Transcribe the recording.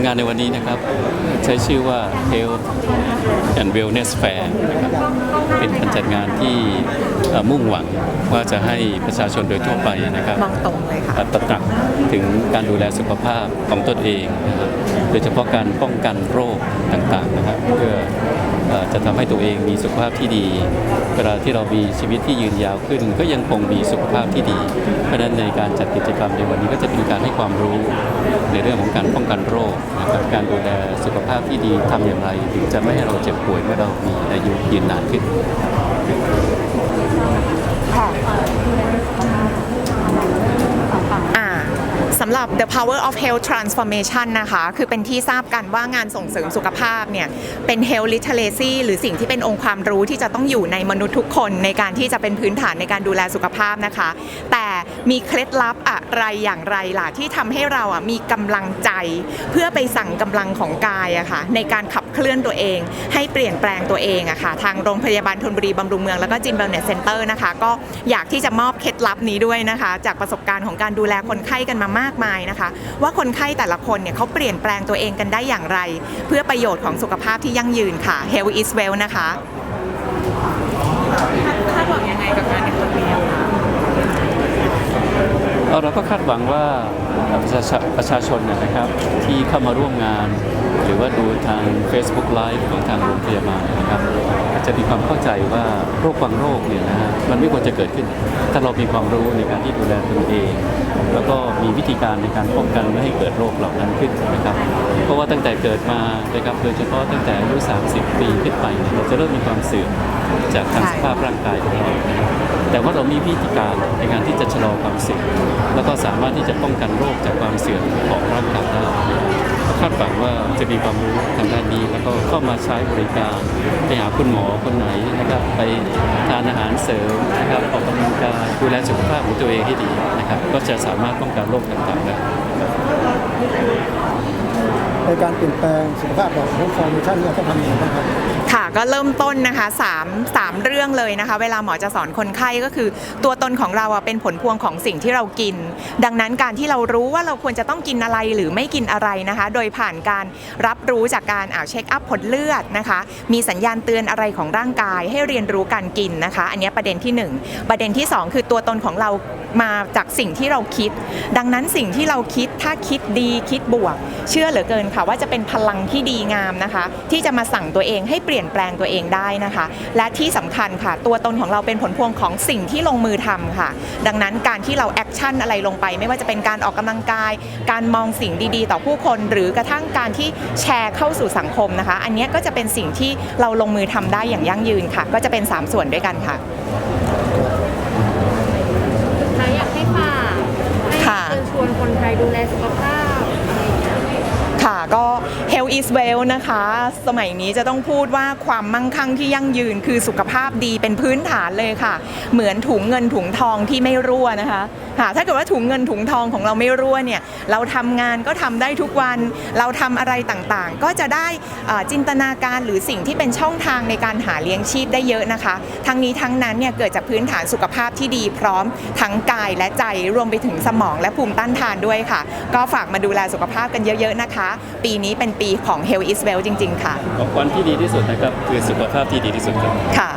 ดงานในวันนี้นะครับ ใช้ชื่อว่า Health and Wellness Fair นะครับเป็นการจัดงานที่เอ่อมุ่งหวังว่าจะให้ประชาชนโดยทั่วไปนะครับมองตรงเลยค่ะตระหนักถึงการดูแลสุขภาพของตนเองนะครับโดยเฉพาะการป้องกันโรคต่างๆนะครับ เพื่อเอ่อจะทำให้ตัวเองมีสุขภาพที่ดี เวลาที่เรามีชีวิตที่ยืนยาวขึ้น ก็ยังคงมีสุขภาพที่ดี เพราะฉะนั้นในการจัดกิจกรรมในวันนี้ก็จะเป็นการให้ความรู้ในเรื่องของการป้องกันโรคนะครับการดูแลสุขภาพที่ดีทำอย่างไรถึงจะไม่ให้เราเจ็บป่วยเมื่อเรามีอายุยืนนานขึ้นสำหรับ The Power of Health Transformation นะคะ คือเป็นที่ทราบกันว่างานส่งเสริมสุขภาพเนี่ย เป็น Health Literacy หรือสิ่งที่เป็นองค์ความรู้ที่จะต้องอยู่ในมนุษย์ทุกคนในการที่จะเป็นพื้นฐานในการดูแลสุขภาพนะคะ มีเคล็ดลับอะไรอย่างไรล่ะที่ทำให้เราอะมีกำลังใจ เพื่อไปสั่งกำลังของกายอะค่ะในการขับเคลื่อนตัวเอง ให้เปลี่ยนแปลงตัวเองอะค่ะทางโรงพยาบาลธนบุรีบำรุงเมืองแล้วก็จิมเบลเนสเซ็นเตอร์นะคะก็อยากที่จะมอบเคล็ดลับนี้ด้วยนะคะ จากประสบการณ์ของการดูแลคนไข้กันมามากมายนะคะ ว่าคนไข้แต่ละคนเนี่ยเขาเปลี่ยนแปลงตัวเองกันได้อย่างไร เพื่อประโยชน์ของสุขภาพที่ยั่งยืนค่ะ Health is well นะคะคาดหวังยังไงกับงานในครั้งนี้คะ เราก็คาดหวังว่าประชาชนประชาชนนะครับที่เข้ามาร่วมงาน หรือว่าดูทาง Facebook Live ของทางโรงพยาบาลนะครับจะมีความเข้าใจว่าโรคบางโรคเนี่ยนะฮะมันไม่ควรจะเกิดขึ้น ถ้าเรามีความรู้ในการที่ดูแลตนเอง แล้วก็มีวิธีการในการป้องกันไม่ให้เกิดโรคเหล่านั้นขึ้นนะครับ เพราะว่าตั้งแต่เกิดมานะครับโดยเฉพาะตั้งแต่อายุ 30 ปีขึ้นไปเนี่ยเราจะเริ่มมีความเสื่อม จากทางสภาพร่างกายของเรา แต่ว่าเรามีวิธีการในการที่จะชะลอความเสื่อมแล้วก็สามารถที่จะป้องกันโรคจากความเสื่อมของร่างกายได้คาดหวังว่าจะมีความรู้ทางด้านนี้ แล้วก็เข้ามาใช้บริการไปหาคุณหมอคนไหนนะครับไปทานอาหารเสริมนะครับออกกำลังกายดูแลสุขภาพของตัวเองให้ดีนะครับ ก็จะสามารถป้องกันโรคต่างๆได้ ในการเปลี่ยนแปลงสุขภาพแบบของฟอร์มชั่นเนี่ยต้องทำยังไงบ้างครับ ค่ะก็เริ่มต้นนะคะ3 3เรื่องเลยนะคะ เวลาหมอจะสอนคนไข้ก็คือ ตัวตนของเราอะเป็นผลพวงของสิ่งที่เรากิน ดังนั้นการที่เรารู้ว่าเราควรจะต้องกินอะไรหรือไม่กินอะไรนะคะ โดยผ่านการรับรู้จากการอ่าเช็คอัพผลเลือดนะคะ มีสัญญาณเตือนอะไรของร่างกาย ให้เรียนรู้การกินนะคะ อันเนี้ยประเด็นที่หนึ่งประเด็นที่สองคือตัวตนของเรามาจากสิ่งที่เราคิด ดังนั้นสิ่งที่เราคิดถ้าคิดดีคิดบวก เชื่อเหลือเกินค่ะว่าจะเป็นพลังที่ดีงามนะคะ ที่จะมาสั่งตัวเองให้เปลี่ยนแปลงตัวเองได้นะคะ และที่สำคัญค่ะ ตัวตนของเราเป็นผลพวงของสิ่งที่ลงมือทำค่ะ ดังนั้นการที่เราแอคชั่นอะไรลงไป ไม่ว่าจะเป็นการออกกำลังกาย การมองสิ่งดีๆ ต่อผู้คน หรือกระทั่งการที่แชร์เข้าสู่สังคมนะคะ อันเนี้ยก็จะเป็นสิ่งที่เราลงมือทำได้อย่างยั่งยืนค่ะ ก็จะเป็นสามส่วนด้วยกันค่ะท้ายอยากให้ฝากให้ค่ะเชิญชวนคนไทยดูแลสุขภาพ Is well นะคะ สมัยนี้จะต้องพูดว่าความมั่งคั่งที่ยั่งยืนคือสุขภาพดีเป็นพื้นฐานเลยค่ะ เหมือนถุงเงินถุงทองที่ไม่รั่วนะคะค่ะถ้าเกิดว่าถุงเงินถุงทองของเราไม่รั่วเนี่ยเราทำงานก็ทำได้ทุกวัน เราทำอะไรต่างๆ ก็จะได้จินตนาการหรือสิ่งที่เป็นช่องทางในการหาเลี้ยงชีพได้เยอะนะคะ ทั้งนี้ทั้งนั้นเนี่ยเกิดจากพื้นฐานสุขภาพที่ดีพร้อมทั้งกายและใจรวมไปถึงสมองและภูมิต้านทานด้วยค่ะ ก็ฝากมาดูแลสุขภาพกันเยอะ ๆนะคะ ปีนี้เป็นปีของ Health is Well จริง ๆ ค่ะวันที่ดีที่สุดนะครับคือสุขภาพที่ดีที่สุดครับ ค่ะ